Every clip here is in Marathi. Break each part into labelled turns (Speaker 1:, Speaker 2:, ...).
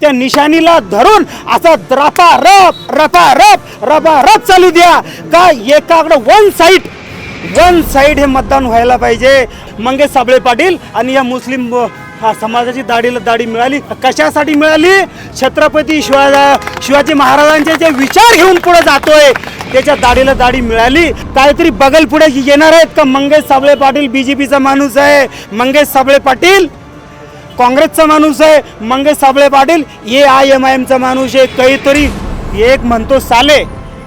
Speaker 1: त्या निशाणीला धरून असा रपा रप रपा रप रपा रप चालू द्या. का एकाकडं वन साईड वन साईड हे मतदान व्हायला पाहिजे. मंगेश साबळे पाटील आणि या मुस्लिम हा समाजाची दाढीला दाढी मिळाली. कशासाठी मिळाली? छत्रपती शिवाजा शिवाजी महाराजांचे जे विचार घेऊन पुढे जातोय त्याच्या दाढीला दाढी मिळाली. काहीतरी बगल पुढे येणार आहेत का? मंगेश साबळे पाटील बीजेपीचा माणूस आहे. मंगेश साबळे पाटील काँग्रेसचा माणूस आहे Mangesh Sable Patil A I M I एमचा माणूस आहे काहीतरी एक म्हणतो साले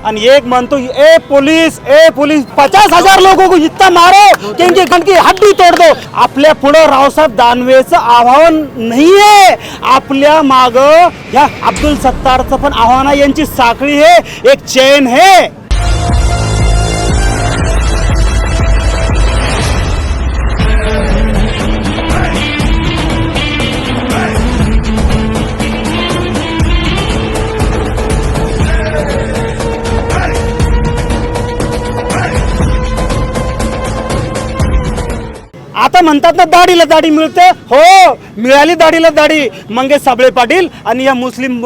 Speaker 1: आणि एक म्हणतो ए पोलीस ए पोलीस पचास हजार लोक इतका मारो त्यांची कणकी हड्डी तोड़ दो. आपल्या पुढं रावसाहेब दानवेचं आव्हान नाहीये. आपल्या माग ह्या अब्दुल सत्तारचं पण आव्हान आहे यांची साखळी हे एक चैन हे. आता म्हणतात ना दाढीला दाढी मिळते. हो मिळाली दाढीला दाढी. मंगेश साबळे पाटील आणि या मुस्लिम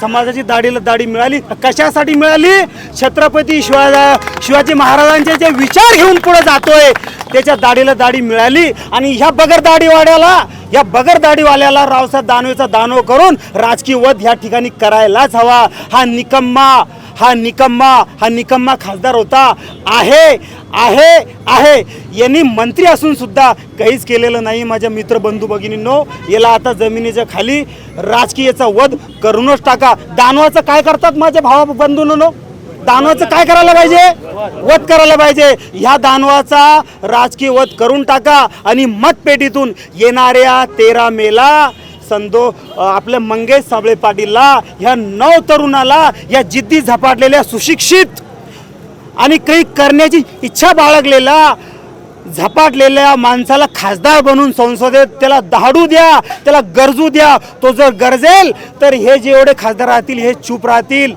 Speaker 1: समाजाची दाढीला दाढी मिळाली. कशासाठी मिळाली? छत्रपती शिवाजा शिवाजी महाराजांचे जे विचार घेऊन पुढे जातोय त्याच्या दाढीला दाढी मिळाली. आणि ह्या बगर दाढीवाड्याला या बगर दाढीवाल्याला रावसाहेब दानवेचा दानव करून राजकीय वध ह्या ठिकाणी करायलाच हवा. हा निकम्मा हा निकम्मा हा निकम्मा खासदार होता. आहे आहे आहे. यांनी मंत्री असून सुद्धा काहीच केलेलं नाही माझ्या मित्र बंधू भगिनींनो. याला आता जमिनीच्या खाली राजकीयचा वध करूनच टाका. दानवाचं काय करतात माझ्या भावा बंधूंनो? दानवाचं काय करायला पाहिजे? वध करायला पाहिजे. ह्या दानवाचा राजकीय वध करून टाका आणि मतपेटीतून येणाऱ्या तेरा मेला संदो आपल्या मंगेश साबळे पाटीलला ह्या नव तरुणाला या जिद्दी झपाटलेल्या सुशिक्षित आणि काही करण्याची इच्छा बाळगलेला झपाटलेल्या माणसाला खासदार बनून संसदेत त्याला दहाडू द्या त्याला गरजू द्या तो जर गरजेल तर हे जेवढे खासदार राहतील हे चूप राहतील.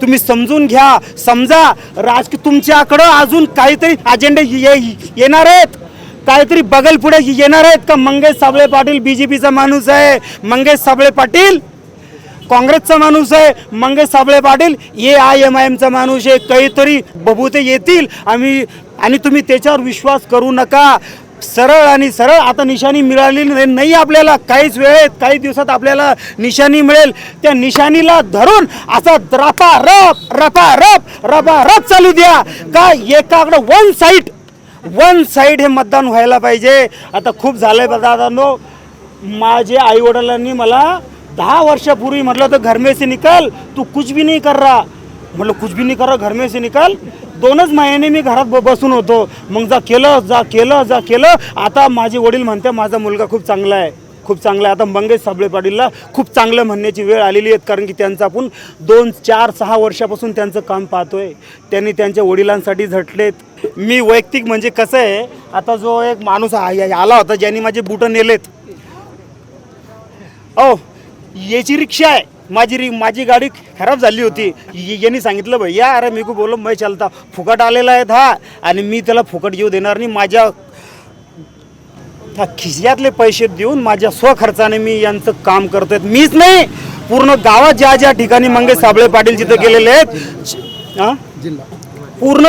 Speaker 1: तुम्ही समजून घ्या समजा राजकीय तुमच्याकडं अजून काहीतरी अजेंडे ये- येणार आहेत. काहीतरी बगल पुढे येणार आहेत का? मंगेश साबळे पाटील बी जे पीचा माणूस आहे. मंगेश साबळे पाटील काँग्रेसचा माणूस आहे. Mangesh Sable Patil A I M I एमचा माणूस आहे. काहीतरी बबूते येतील. आम्ही आणि तुम्ही त्याच्यावर विश्वास करू नका. सरळ आणि सरळ आता निशाणी मिळाली नाही आपल्याला. काहीच वेळेत काही दिवसात आपल्याला निशाणी मिळेल. त्या निशाणीला धरून असा रपा रप रपा रप रपा रप चालू द्या. का एकाकडं वन साईड वन साईड हे मतदान व्हायला पाहिजे. आता खूप झालंय दादांनो. माझे आई वडिलांनी मला दहा वर्षापूर्वी म्हटलं तर घर में से निकल तू कुछ भी नहीं कर रहा. म्हटलं कुछ भी नहीं कर रहा घर में से निकल. दोनच महिने मी घरात ब- बसून होतो. मग जा केलं जा केलं जा केलं. आता माझे वडील म्हणते माझा मुलगा खूप चांगला आहे. खूप चांगलं आहे. आता मंगेश साबळे पाटीलला खूप चांगलं म्हणण्याची वेळ आलेली आहे कारण की त्यांचं आपण दोन चार सहा वर्षापासून त्यांचं काम पाहतोय. त्यांनी त्यांच्या वडिलांसाठी झटलेत. मी वैयक्तिक म्हणजे कसं आहे आता जो एक माणूस आ- या- आला होता ज्यांनी माझे बुटं नेलेत. ओ याची रिक्षा आहे. माझी रि माझी गाडी खराब झाली होती. य- यांनी सांगितलं भैया अरे मी को बोलो मैं चलता. फुकट आलेला आहे हा. आणि मी त्याला फुकट येऊ देणार नाही. माझ्या त्या खिशातले पैसे देऊन माझ्या स्वखर्चाने मी यांचं काम करतोय. मीच नाही पूर्ण गावात ज्या ज्या ठिकाणी मंगेश साबळे पाटील जिथं गेलेले आहेत? पूर्ण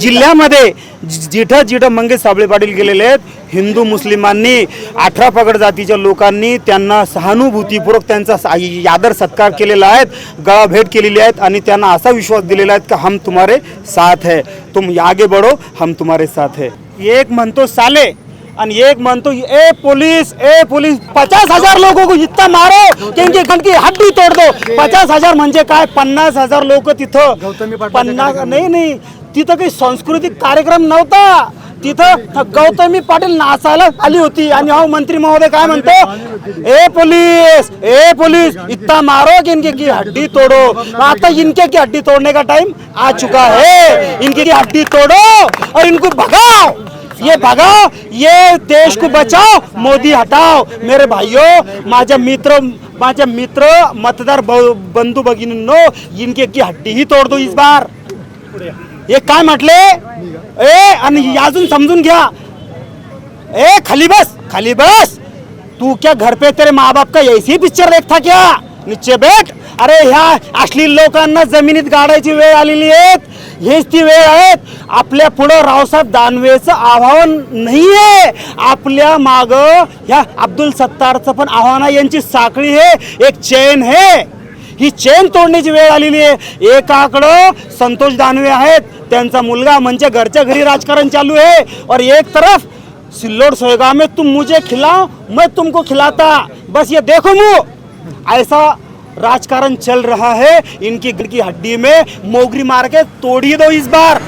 Speaker 1: जिल्ह्यामध्ये जिथं जिथं मंगेश साबळे पाटील गेलेले आहेत हिंदू मुस्लिमांनी अठरा पगड जातीच्या लोकांनी त्यांना सहानुभूतीपूर्वक त्यांचा आदर सत्कार केलेला आहे गळा भेट केलेली आहेत आणि त्यांना असा विश्वास दिलेला आहे की हम तुम्हारे साथ है. तुम आगे बढ़ो हम तुम्हारे साथ है. एक म्हणतो साले आणि एक म्हणतो ए पुलिस ए पुलिस पचास हजार लोगों को इतना मारो की इनकी की हड्डी तोड़ दो पचास हजार म्हणजे काय? पन्नास हजार लोक तिथं. पन्नास नाही नाही. तिथं काही सांस्कृतिक कार्यक्रम नव्हता. तिथं गौतमी पाटील नाचायला आली होती. आणि अहो मंत्री महोदय काय म्हणतो? ए पुलिस ए पुलिस इतना मारो कि इनकी की हड्डी तोड़ो. आता इनके की हड्डी तोड़ने का टाइम आ चुका है। इनकी की हड्डी तोड़ो और इनको भगाओ। ये भगाओ ये देश को बचाओ मोदी हटाओ। मेरे भाइयों माझ्या मित्र माझ्या मित्र मतदार बंधू भगिनींनो इनके की हड्डी ही तोड़ दो इस बार। हे काय म्हटले? ए आणि अजून समजून घ्या. ए खाली बस खाली बस. तू क्या घर पे तेरे माँ बाप का ऐसी पिक्चर देखता क्या? निश्चय बेट अरे ह्या अश्लील लोकांना जमिनीत गाडायची वेळ आलेली आहे हेच ती वेळ आहे आपल्या पुढं रावसाहेब दानवेचं आव्हान आहे आपल्या माग ह्या अब्दुल सत्तारचं पण आव्हान आहे. यांची साखळी आहे एक चेन आहे ही चेन तोडण्याची वेळ आलेली आहे. एकाकडं संतोष दानवे आहेत. त्यांचा मुलगा म्हणजे घरच्या घरी राजकारण चालू आहे. और एक तरफ सिल्लोड सोयगा में तुम मुझे खिलाओ मैं तुमको खिलाता. बस ये देखो मुँह. ऐसा राजकारण चल रहा है। इनकी की हड्डी में मोगरी मार के तोड़ ही दो इस बार।